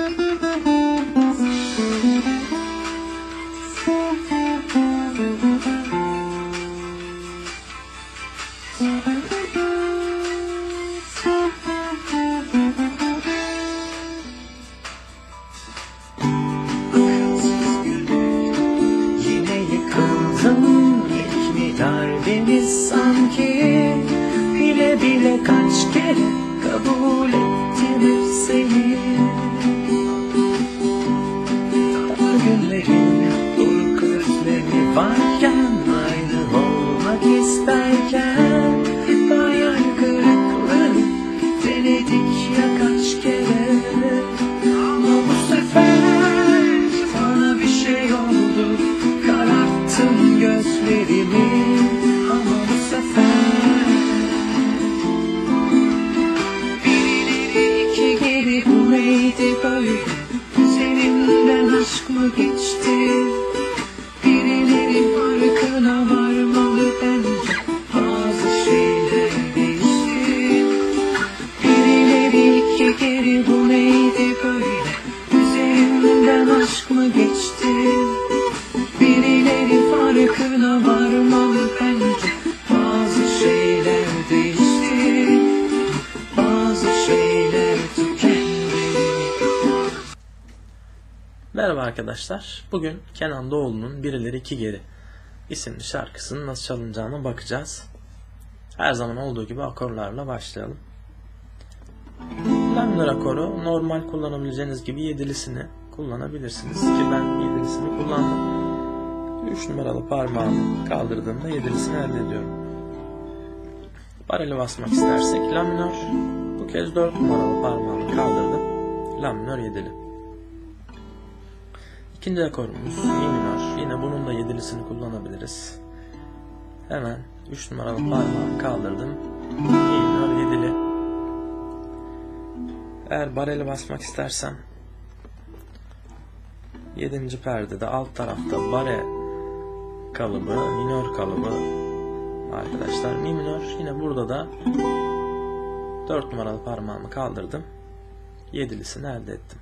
Mm-hmm. Merhaba arkadaşlar. Bugün Kenan Doğulu'nun Birileri İki Geri isimli şarkısının nasıl çalınacağına bakacağız. Her zaman olduğu gibi akorlarla başlayalım. La minör akoru normal kullanabileceğiniz gibi yedilisini kullanabilirsiniz. Ki ben yedilisini kullandım. 3 numaralı parmağımı kaldırdığımda yedilisini elde ediyorum. Bareli basmak istersek La minör. Bu kez 4 numaralı parmağımı kaldırdım. La minör yedili. İkinci akorumuz Mi minör. Yine bunun da yedilisini kullanabiliriz. Hemen 3 numaralı parmağımı kaldırdım. Mi minör yedili. Eğer bareli basmak istersem 7. perdede alt tarafta bare kalıbı, minör kalıbı arkadaşlar. Mi minör yine burada da 4 numaralı parmağımı kaldırdım. Yedilisini elde ettim.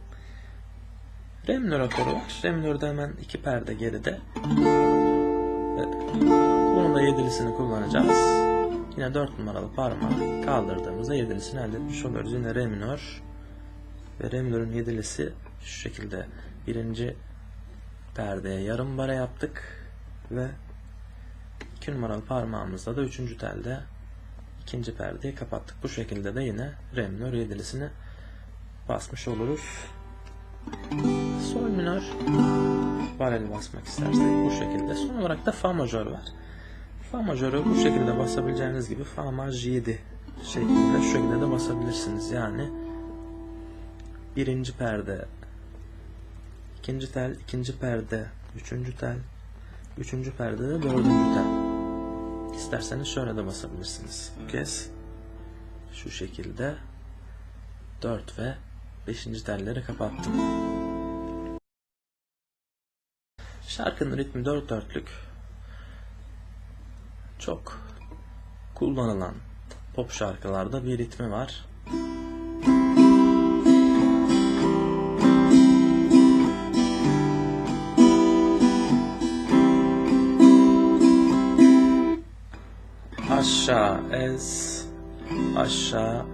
Re minör akoru var. Re minörde hemen iki perde geride. Bunun da yedilisini kullanacağız. Yine 4 numaralı parmağı kaldırdığımızda yedilisini elde etmiş oluyoruz. Yine re minör ve re minörün yedilisi şu şekilde birinci perdeye yarım bara yaptık ve 2 numaralı parmağımızla da üçüncü telde ikinci perdeyi kapattık. Bu şekilde de yine re minör yedilisini basmış oluruz. Sol minör bareli basmak istersek bu şekilde. Son olarak da fa majör var. Fa majörü bu şekilde basabileceğiniz gibi fa maj 7 şeklinde şu şekilde de basabilirsiniz. Yani birinci perde, ikinci tel, ikinci perde, üçüncü tel, üçüncü perde de dördüncü tel. İsterseniz şöyle de basabilirsiniz. Bu kez şu şekilde 4 ve 5. telleri kapattım. Şarkının ritmi 4 dörtlük. Çok kullanılan pop şarkılarda bir ritmi var. Aşağı ez, aşağı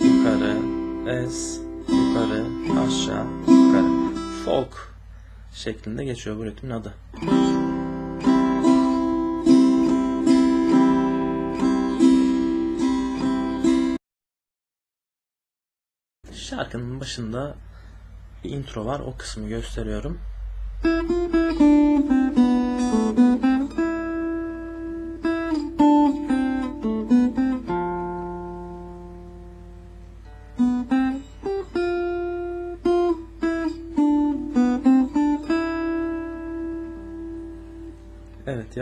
yukarı ez, yukarı, aşağı, yukarı. Folk şeklinde geçiyor bu ritmin adı. Şarkının başında bir intro var. O kısmı gösteriyorum.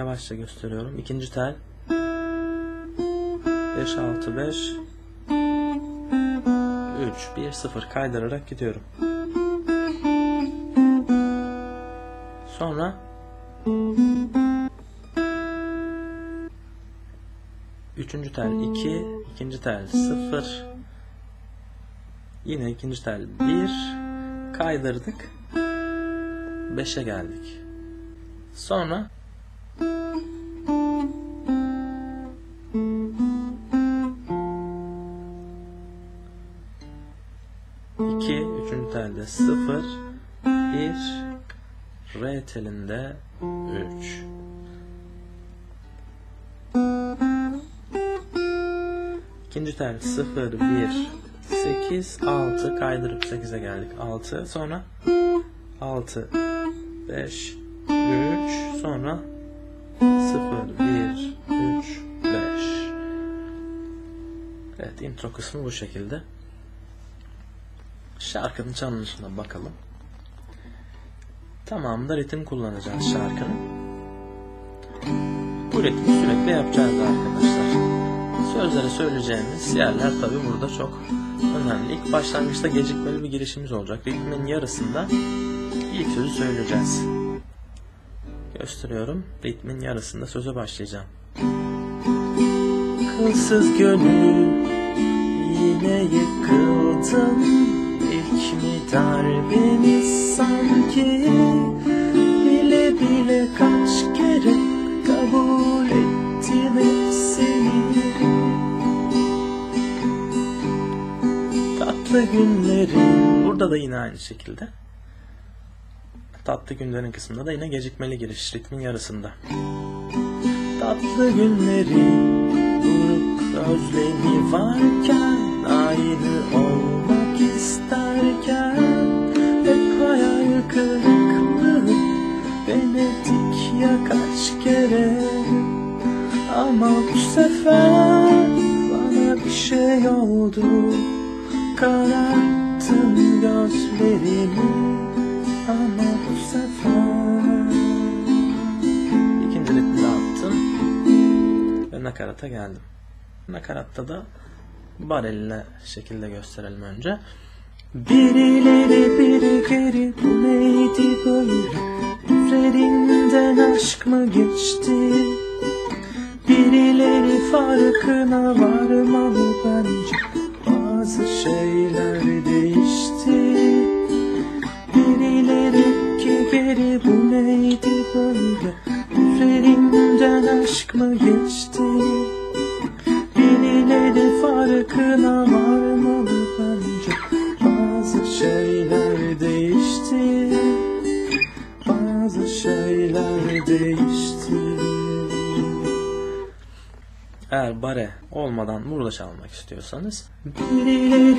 Yavaşça gösteriyorum. İkinci tel 5 6 5 3 1 0 kaydırarak gidiyorum. Sonra Üçüncü tel 2, ikinci tel 0, yine ikinci tel 1, kaydırdık. 5'e geldik. Sonra iki, üçüncü telde sıfır, bir, re telinde üç. İkinci tel 0, 1, 8, 6 kaydırıp 8'e geldik. 6 sonra 6, 5, 3 sonra 0, 1, 3, 5. Evet intro kısmı bu şekilde. Şarkının çalınışına bakalım. Tamamında ritim kullanacağız şarkının. Bu ritmi sürekli yapacağız arkadaşlar. Sözlere söyleyeceğimiz yerler tabi burada çok önemli. İlk başlangıçta gecikmeli bir girişimiz olacak. Ritmin yarısında ilk sözü söyleyeceğiz. Gösteriyorum. Ritmin yarısında söze başlayacağım. Kılsız gönül yine yıkıldım İlk mi darbeniz sanki Bile bile kaç kere kabul ettim hepsini Tatlı günlerin Burada da yine aynı şekilde. Tatlı günlerin kısmında da yine gecikmeli giriş ritmin yarısında. Tatlı günlerin Buruk özlemi varken Aynı olmak isterken Hep hayal kırıklığı Denedik ya kaç kere. Ama bu sefer Bana bir şey oldu. Kararttın gözlerimi Ama bu sefer. İkinci ritmi de attım ve nakarata geldim. Nakaratta da barelle şekilde gösterelim önce. Birileri biri geri bu neydi böyle? Üzerinden aşk mı geçti? Birileri farkına varmalı bence değişti. Eğer bare olmadan burada çalmak istiyorsanız. Birileri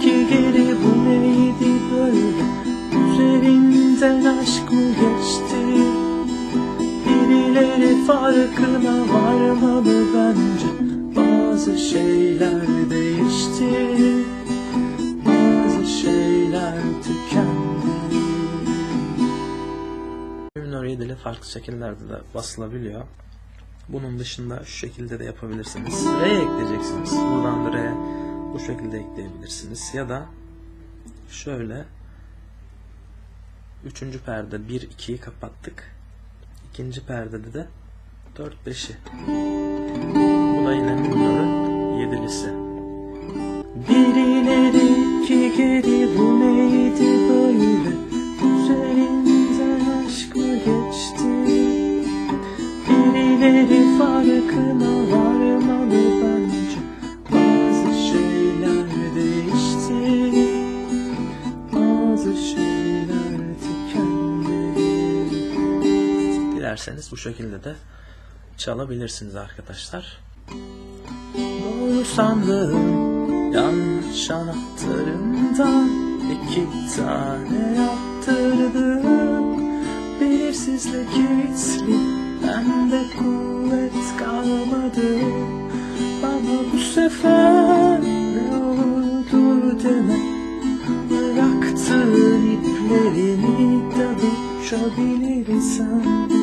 ki geri bu neydi böyle? Üzerinden aşk mı geçti? Birileri farkına varmalı bence. Bazı şeyler değişti Minor 7'li farklı şekillerde de basılabiliyor. Bunun dışında şu şekilde de yapabilirsiniz. Re ekleyeceksiniz. Buradan re bu şekilde ekleyebilirsiniz. Ya da şöyle üçüncü perde 1-2'yi kapattık. İkinci perdede de 4-5'i. Bu da yine minorun Dilerseniz bu şekilde de çalabilirsiniz arkadaşlar. Doğru sandığım yanlış anahtarımdan iki tane yaptırdım. Belirsizle kilitli hem kuvvet kalmadı. Ama bu sefer ne oldu deme. Bıraktığın iplerini de uçabilirsen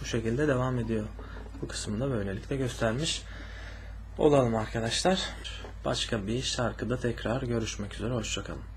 bu şekilde devam ediyor. Bu kısmını da böylelikle göstermiş olalım arkadaşlar. Başka bir şarkıda tekrar görüşmek üzere. Hoşçakalın.